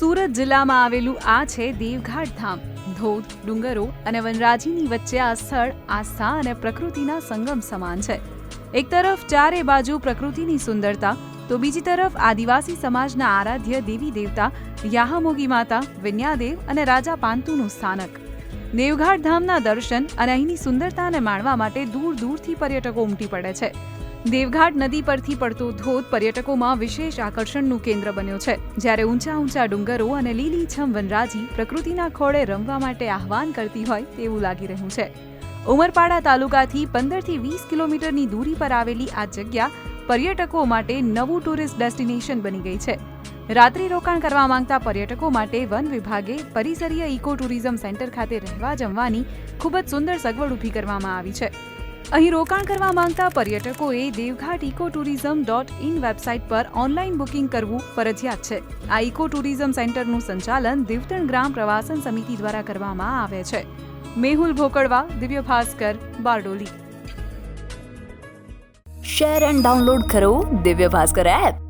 સુરત જિલ્લામાં આવેલું આ છે દેવઘાટ ધામ. ધોધ, ડુંગરો અને વનરાજીની વચ્ચે આ સ્થળ આસ્થા અને પ્રકૃતિના સંગમ સમાન છે. એક તરફ ચારે બાજુ પ્રકૃતિની સુંદરતા, તો બીજી તરફ આદિવાસી સમાજના આરાધ્ય દેવી દેવતા, યાહામોગી માતા, વિન્યાદેવ અને રાજા પાંતુનું સ્થાનક. દેવઘાટ ધામના દર્શન અને અહીંની સુંદરતાને માણવા માટે દૂર દૂરથી પર્યટકો ઉમટી પડે છે. દેવઘાટ નદી પરથી પડતો ધોધ પર્યટકોમાં વિશેષ આકર્ષણનું કેન્દ્ર બન્યો છે. જ્યારે ઊંચા ઊંચા ડુંગરો અને લીલીછમ વનરાજી પ્રકૃતિના ખોળે રમવા માટે આહવાન કરતી હોય તેવું લાગી રહ્યું છે. ઉમરપાડા તાલુકાથી પંદરથી વીસ કિલોમીટરની દૂરી પર આવેલી આ જગ્યા પર્યટકો માટે નવું ટુરિસ્ટ ડેસ્ટિનેશન બની ગઈ છે. રાત્રિ રોકાણ કરવા માંગતા પર્યટકો માટે વન વિભાગે પરિસરીય ઇકો ટુરિઝમ સેન્ટર ખાતે રહેવા જમવાની ખૂબ જ સુંદર સગવડ ઊભી કરવામાં આવી છે. અહીં રોકાણ કરવા માંગતા પર્યટકોએ દેવઘાટ eco tourism dot in website પર ઓનલાઈન બુકિંગ કરવું ફરજિયાત છે. આ ઇકો ટુરિઝમ સેન્ટરનું સંચાલન દિવતણ ગ્રામ પ્રવાસન સમિતિ દ્વારા કરવામાં આવે છે. Mehul Bhokadva Divya Bhaskar, Bardoli. Share and download કરો દિવ્ય ભાસ્કર એપ.